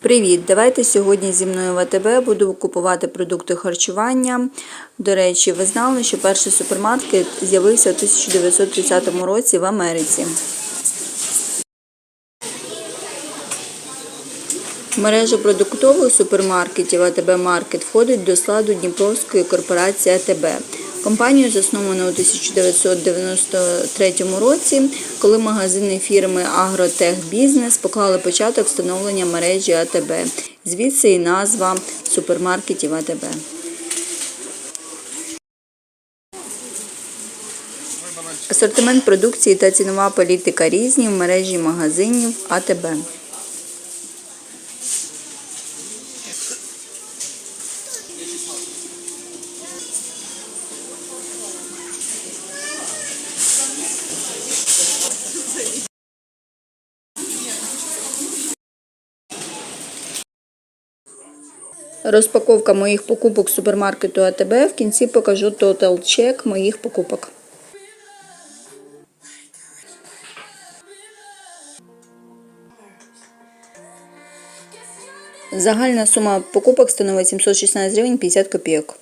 Привіт! Давайте сьогодні зі мною в АТБ буду купувати продукти харчування. До речі, ви знали, що перший супермаркет з'явився у 1930 році в Америці. Мережа продуктових супермаркетів АТБ Маркет входить до складу Дніпровської корпорації АТБ. Компанію засновано у 1993 році, коли магазини фірми Агротех Бізнес поклали початок встановлення мережі АТБ. Звідси і назва супермаркетів АТБ. Асортимент продукції та цінова політика різні в мережі магазинів АТБ. Розпаковка моїх покупок супермаркету АТБ. В кінці покажу тотал чек моїх покупок. Загальна сума покупок становить 716 гривень 50 копійок.